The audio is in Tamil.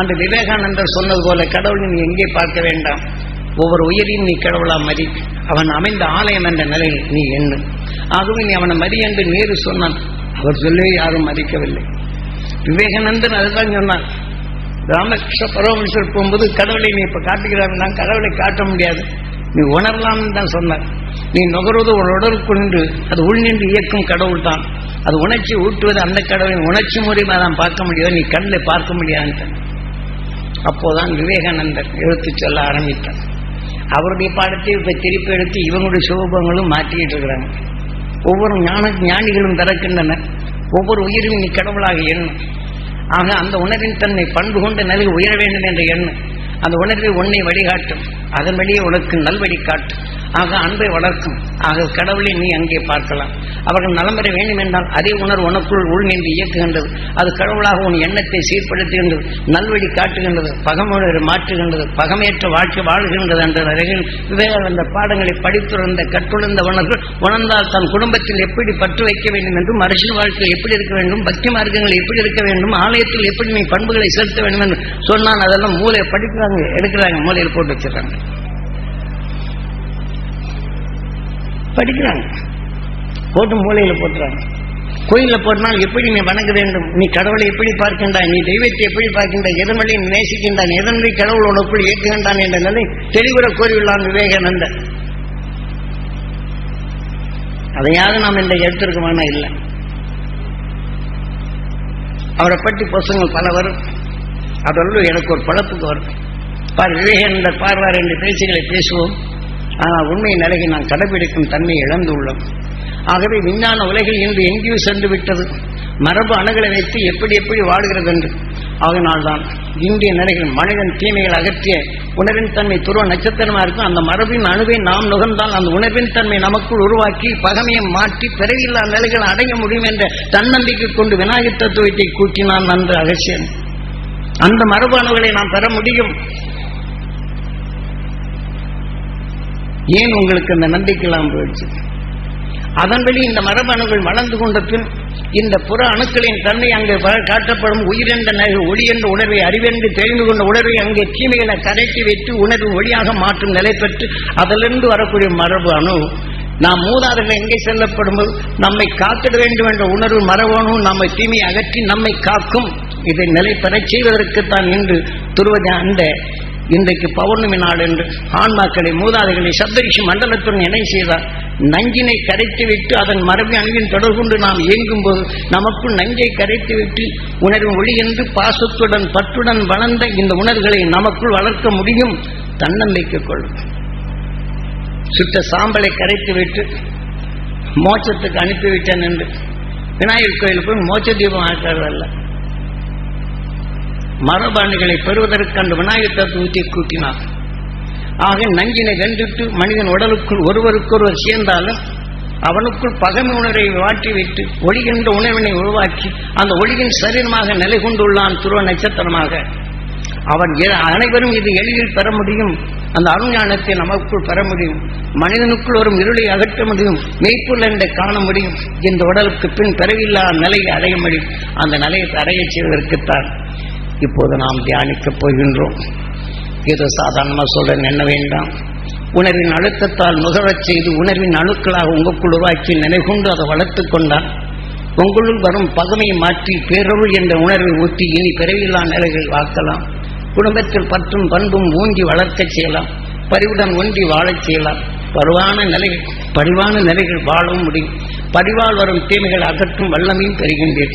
அந்த விவேகானந்தர் சொன்னது போல கடவுளை நீ எங்கே பார்க்க வேண்டாம்? ஒவ்வொரு உயிரையும் நீ கடவுளா மதி. அவன் அமைந்த ஆலயம் என்ற நிலையில் நீ எண்ணு. ஆகவே நீ அவனை மதி என்று நேரு சொன்னான். அவர் சொல்லவே யாரும் மதிக்கவில்லை. விவேகானந்தன் அதுதான் சொன்னான் ராமகிருஷ்ண பரமஹம்சர் போகும்போது கடவுளை நீ இப்போ காட்டுகிறான் கடவுளை காட்ட முடியாது. நீ உணரலாம்னு தான் சொன்னார். நீ நுகர்வது ஒரு உடலுக்குள் நின்று அது உள் நின்று இயக்கும் கடவுள் தான். அது உணர்ச்சி ஊட்டுவது அந்த கடவுளை உணர்ச்சி மூலியமாக தான் பார்க்க முடியாது நீ கண்ணில் பார்க்க முடியாதுன்ட்டு அப்போதான் விவேகானந்தர் எழுத்து சொல்ல ஆரம்பித்தார். அவருடைய பாடத்தை இப்ப திருப்பி எடுத்து இவங்களுடைய சோபங்களும் மாற்றிக்கிட்டு இருக்கிறாங்க. ஒவ்வொரு ஞான ஞானிகளும் திறக்கின்றனர் ஒவ்வொரு உயிரும் நீ கடவுளாக எண்ணும். ஆக அந்த உணர்வின் தன்னை பண்பு கொண்ட நிலை உயர வேண்டும் என்ற எண்ணம். அந்த உணர்வை உன்னை வழிகாட்டும். அதன் வழியே உனக்கு நல்வழி காட்டும். ஆக அன்பை வளர்க்கும். ஆக கடவுளை நீ அங்கே பார்க்கலாம். அவர்கள் நலம் பெற வேண்டும் என்றால் அதே உணர்வு உனக்குள் உள் நின்று இயக்குகின்றது. அது கடவுளாக உன் எண்ணத்தை சீர்படுத்துகின்றது நல்வழி காட்டுகின்றது பகமுணர்வை மாற்றுகின்றது பகமேற்ற வாழ்க்கை வாழ்கின்றது என்ற நிலையில் விவேகானந்த பாடங்களை படித்துறந்த கற்றுணர்ந்த உணர்வு உணர்ந்தால் தன் குடும்பத்தில் எப்படி பற்று வைக்க வேண்டும் என்றும் அரசியல் வாழ்க்கை எப்படி இருக்க வேண்டும் பக்தி மார்க்கங்கள் எப்படி இருக்க வேண்டும் ஆலயத்தில் எப்படி நீ பண்புகளை செலுத்த வேண்டும் என்று சொன்னால் அதெல்லாம் மூலையை படிக்கிறாங்க எடுக்கிறாங்க மூலையில் போட்டு வச்சிடறாங்க. படிக்கிறாங்க. போட்டு மூலையில போட்டுறாங்க. கோயிலில் போட்டனால் எப்படி நீ வணங்க வேண்டும்? நீ கடவுளை எப்படி பார்க்கின்றாய்? நீ தெய்வத்தை எப்படி பார்க்கின்றாய்? எதன் நீ நேசிக்கின்றான் எதன் கடவுள் உனக்குள் இயக்குகின்றான் என்ற நிலை தெளிவுற கூறியுள்ளான் விவேகானந்தர். அதையாவது நாம் இந்த எடுத்திருக்கோமானா இல்லை. அவரை பற்றி பசங்கள் பல வரும். அதோடு எனக்கு ஒரு பழப்புக்கு வரும். பார் விவேகானந்தர் பார்வார் என்று பேச்சுகளை பேசுவோம். ஆனால் உண்மை நிலையை நான் கடைபிடிக்கும் தன்மை இழந்துள்ளோம். ஆகவே விஞ்ஞான உலகில் இன்று எங்கேயும் சென்று விட்டது. மரபு அணுகளை வைத்து எப்படி எப்படி வாடுகிறது என்று. அதனால்தான் இந்திய நிலையில் மனிதன் தீமைகள் அகற்றிய உணர்வின் தன்மை துருவ நட்சத்திரமா இருக்கும். அந்த மரபின் அணுவை நாம் நுகர்ந்தால் அந்த உணர்வின் தன்மை நமக்குள் உருவாக்கி பகமையை மாற்றி பிறவில்லா நிலைகள் அடைய முடியும் என்ற தன்னம்பிக்கை கொண்டு விநாயகர் தத்துவத்தை கூட்டினான் நன்று அகசியன். அந்த மரபு அணுகளை நாம் பெற முடியும். ஏன் உங்களுக்கு அந்த நம்பிக்கெல்லாம் போயிடுச்சு? அதன் வழி இந்த மரபணுகள் வளர்ந்து கொண்ட பின் இந்த புற அணுக்களின் தன்மை அங்கே காட்டப்படும். உயிரென்ற ஒளி என்ற உணர்வை அறிவென்று தெரிந்து கொண்ட உணர்வை அங்கே தீமைகளை கரைக்கி வைத்து உணர்வு ஒளியாக மாற்றும் நிலை பெற்று அதிலிருந்து வரக்கூடிய மரபு அணு. நாம் மூதாதைகள் எங்கே செல்லப்படும்போது நம்மை காத்திட வேண்டும் என்ற உணர்வு மரபணு நம்மை தீமையை அகற்றி நம்மை காக்கும். இதை நிலை பெறச் செய்வதற்குத்தான் இன்று துருவ அந்த இன்றைக்கு பௌர்ணமி நாள் என்று ஆன்மாக்களை மூதாதைகளை சப்தரிஷி மண்டலத்துடன் இணை செய்தார். நஞ்சினை கரைத்துவிட்டு அதன் மரபு அணுவின் தொடர்கொண்டு நாம் இயங்கும் போது நமக்குள் நஞ்சை கரைத்துவிட்டு உணர்வு ஒளி என்று பாசத்துடன் பற்றுடன் வளர்ந்த இந்த உணர்வுகளை நமக்குள் வளர்க்க முடியும் தன்னம்பிக்கை கொள்ளும். சுட்ட சாம்பலை கரைத்துவிட்டு மோச்சத்துக்கு மோட்சத்துக்கு அனுப்பிவிட்டேன் என்று. விநாயகர் கோயில் போய் மோட்ச தீபம் ஆக்கிறதல்ல. மரபாண்டுகளை பெறுவதற்கு அந்த விநாயகத்தை ஊற்றி கூட்டினார். ஆக நஞ்சினை வென்றுட்டு மனிதன் உடலுக்குள் ஒருவருக்கொருவர் சேர்ந்தாலும் அவனுக்குள் பகமை உணர்வை வாட்டி ஒளிகின்ற ஒளி உணர்வினை உருவாக்கி அந்த ஒளியின் சரீரமாக நிலை கொண்டுள்ளான் துருவ நட்சத்திரமாக. அவன் அனைவரும் இது எளிதில் பெற முடியும். அந்த அருஞானத்தை நமக்குள் பெற முடியும். மனிதனுக்குள் வரும் இருளை அகற்ற முடியும். மெய்ப்புள் என்றை காண முடியும். இந்த உடலுக்கு பின் பிறவில்லா நிலையை அடைய முடியும். அந்த நிலையை அடையச் செய்வதற்குத்தான். இப்போது நாம் தியானிக்கப் போகின்றோம். ஏதோ சாதாரணமாக சொல்ல என்ன வேண்டாம். உணர்வின் அழுத்தத்தால் நுகரச் செய்து உணர்வின் அணுக்களாக உங்களுக்குள் உருவாக்கி நினைகொண்டு அதை வளர்த்துக் கொண்டான் உங்களுள் வரும் பகமையை மாற்றி பேரொருள் என்ற உணர்வை ஊற்றி இனி பிறவில்லா நிலைகள் வாக்கலாம் குடும்பத்தில் பற்றும் பண்பும் ஊங்கி வளர்க்கச் செய்யலாம். பரிவுடன் ஒன்றி வாழச் செய்யலாம். பருவான நிலைகள் பரிவான நிலைகள் வாழவும் முடியும். பரிவால் வரும் தீமைகள் அகற்றும் வல்லமையும் பெறுகின்றேன்